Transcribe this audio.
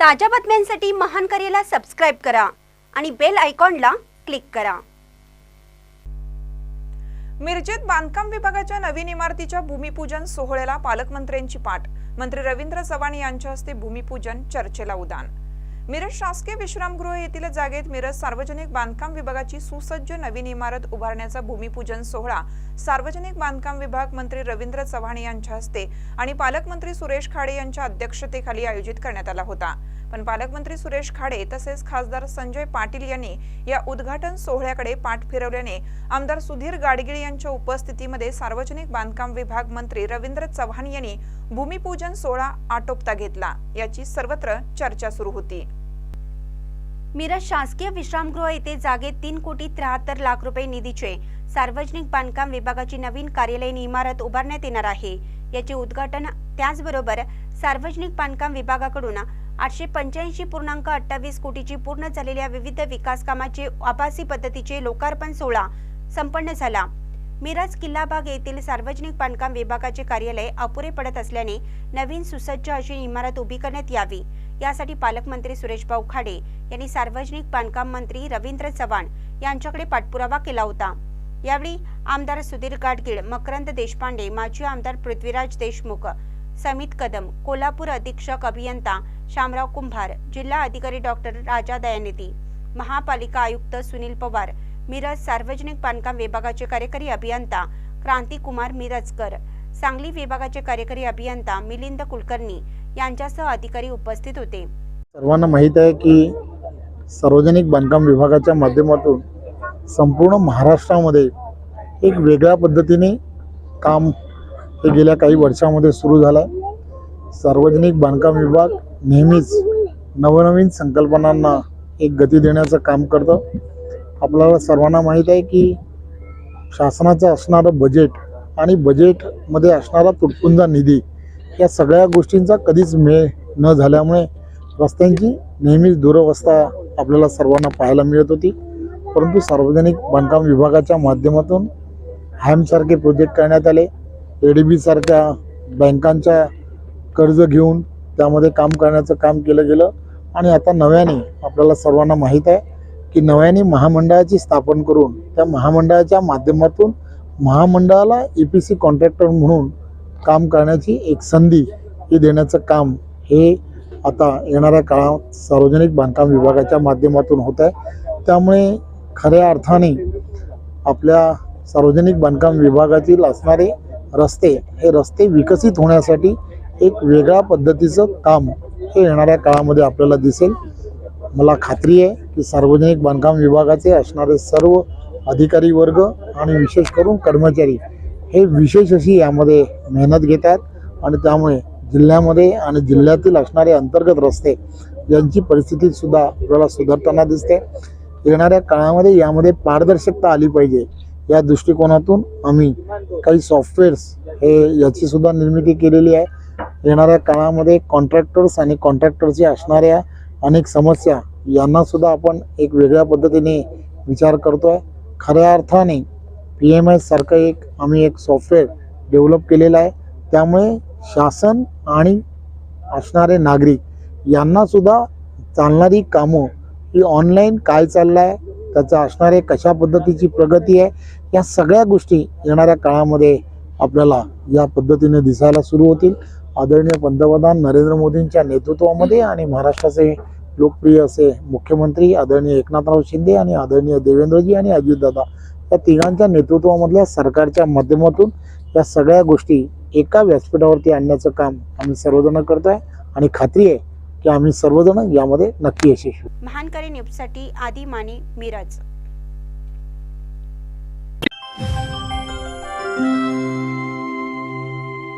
ताज्या बातम्यांसाठी महान करेला सबस्क्राईब करा आणि बेल आयकॉनला क्लिक करा. मिरजेत बांधकाम विभागाच्या नवीन इमारतीच्या भूमिपूजन सोहळ्याला पालकमंत्र्यांची पाठ. मंत्री रवींद्र चव्हाण यांच्या हस्ते भूमिपूजन चर्चेला उदान. मिरज शासकीय विश्रामगृह येथील जागेत मिरज सार्वजनिक बांधकाम विभागाची सुसज्ज नवीन इमारत उभारण्याचा भूमिपूजन सोहळा सार्वजनिक बांधकाम विभाग मंत्री रवींद्र चव्हाण यांच्या हस्ते आणि पालकमंत्री सुरेश खाडे यांच्या अध्यक्षतेखाली आयोजित करण्यात आला होता. पण पालकमंत्री सुरेश खाडे तसेच खासदार संजय पाटील यांनी या उद्घाटन सोहळ्याकडे पाठ फिरवल्याने आमदार सुधीर गाडगिळ यांच्या उपस्थितीमध्ये सार्वजनिक बांधकाम विभाग मंत्री रवींद्र चव्हाण यांनी भूमिपूजन सोहळा आटोपता घेतला. याची सर्वत्र चर्चा सुरू होती. मिरज शासकीय विश्रामगृह येथे जागेत तीन कोटी त्र्याहत्तर लाख रुपये निधीचे सार्वजनिक बांधकाम विभागाची नवीन कार्यालयीन इमारत उभारण्यात येणार आहे. याचे उद्घाटन त्याचबरोबर सार्वजनिक बांधकाम विभागाकडून आठशे पंच्याऐंशी पूर्णांक अठ्ठावीस कोटीची पूर्ण झालेल्या विविध विकास कामाचे आभासी पद्धतीचे लोकार्पण सोहळा संपन्न झाला. मिरज किल्लाबाग येथील सार्वजनिक बांधकाम विभागाचे कार्यालय अपुरे पडत असल्याने नवीन सुसज्ज अशी इमारत उभी करण्यात यावी. यासाठी पालकमंत्री सुरेशभाऊ खाडे यांनी सार्वजनिक बांधकाम मंत्री रवींद्र चव्हाण यांच्याकडे पाठपुरावा केला होता. यावेळी आमदार सुधीर गाडगीळ मकरंद देशपांडे माजी आमदार पृथ्वीराज देशमुख समित कदम कोल्हापूर अधीक्षक अभियंता शामराव कुंभार जिल्हा अधिकारी डॉक्टर राजा दयानिधी महापालिका आयुक्त सुनील पवार मिरज सार्वजनिक बांधकाम विभागाचे कार्यकारी अभियंता क्रांतिकुमार मिरजकर सांगली विभागाचे कार्यकारी अभियंता मिलिंद कुलकर्णी यांच्यासह अधिकारी उपस्थित होते. सर्वांना माहीत आहे की सार्वजनिक बांधकाम विभागाच्या माध्यमातून संपूर्ण महाराष्ट्रामध्ये एक वेगळ्या पद्धतीने काम हे गेल्या काही वर्षामध्ये सुरू झालं. आहे सार्वजनिक बांधकाम विभाग नेहमीच नवनवीन संकल्पनांना एक गती देण्याचं काम करतं. आपल्याला सर्वांना माहीत आहे की शासनाचं असणारं बजेट आणि बजेटमध्ये असणारा तुटपुंजा निधी या सगळ्या गोष्टींचा कधीच मेळ न झाल्यामुळे रस्त्यांची नेहमीच दुरवस्था आपल्याला सर्वांना पाहायला मिळत होती. परंतु सार्वजनिक बांधकाम विभागाच्या माध्यमातून हॅमसारखे प्रोजेक्ट करण्यात आले. ए डी बीसारख्या बँकांच्या कर्ज घेऊन त्यामध्ये काम करण्याचं काम केलं गेलं. आणि आता नव्याने आपल्याला सर्वांना माहीत आहे की नव्याने महामंडळाची स्थापन करून त्या महामंडळाच्या माध्यमातून महामंडळाला ए पी सी कॉन्ट्रॅक्टर म्हणून काम करण्याची एक संधी ही देण्याचं काम हे आता येणाऱ्या काळात सार्वजनिक बांधकाम विभागाच्या माध्यमातून होत आहे. त्यामुळे खऱ्या अर्थाने आपल्या सार्वजनिक बांधकाम विभागातील असणारे रस्ते हे रस्ते विकसित होण्यासाठी एक वेगळ्या पद्धतीचं काम हे येणाऱ्या काळामध्ये आपल्याला दिसेल. मला खात्री आहे की सार्वजनिक बांधकाम विभागाचे असणारे सर्व अधिकारी वर्ग आणि विशेष करून कर्मचारी. हे विशेष अशी यामध्ये मेहनत घेत आहेत आणि त्यामुळे जिल्ह्यामध्ये आणि जिल्ह्यातील असणारे अंतर्गत रस्ते यांची परिस्थिती सुद्धा आपल्याला सुधारताना दिसते. येणाऱ्या काळामध्ये यामध्ये पारदर्शकता आली पाहिजे. या दृष्टिकोनातून आम्ही काही सॉफ्टवेअर्स हे याची सुद्धा निर्मिती केलेली आहे. येणाऱ्या काळामध्ये कॉन्ट्रॅक्टर्स आणि कॉन्ट्रॅक्टरची असणाऱ्या अनेक समस्या यांनासुद्धा आपण एक वेगळ्या पद्धतीने विचार करतो आहे खऱ्या अर्थाने पी एम एस सारखं एक आम्ही एक सॉफ्टवेअर डेव्हलप केलेलं आहे. त्यामुळे शासन आणि असणारे नागरिक यांनासुद्धा चालणारी कामं ही ऑनलाईन काय चाललं आहे त्याचं असणारे कशा पद्धतीची प्रगती आहे या सगळ्या गोष्टी येणाऱ्या काळामध्ये आपल्याला या पद्धतीने दिसायला सुरू होतील. आदरणीय पंतप्रधान नरेंद्र मोदींच्या नेतृत्वामध्ये आणि महाराष्ट्राचे लोकप्रिय असे मुख्यमंत्री आदरणीय एकनाथराव शिंदे आणि आदरणीय देवेंद्रजी आणि अजितदादा या तिघांच्या नेतृत्वामधल्या सरकारच्या माध्यमातून या सगळ्या गोष्टी एका व्यासपीठावरती आणण्याचं काम आम्ही सर्वजण करतो आहे आणि खात्री आहे की आम्ही सर्वजण यामध्ये नक्की यशस्वी महान करे न्यूजसाठी आदी माने मिरज.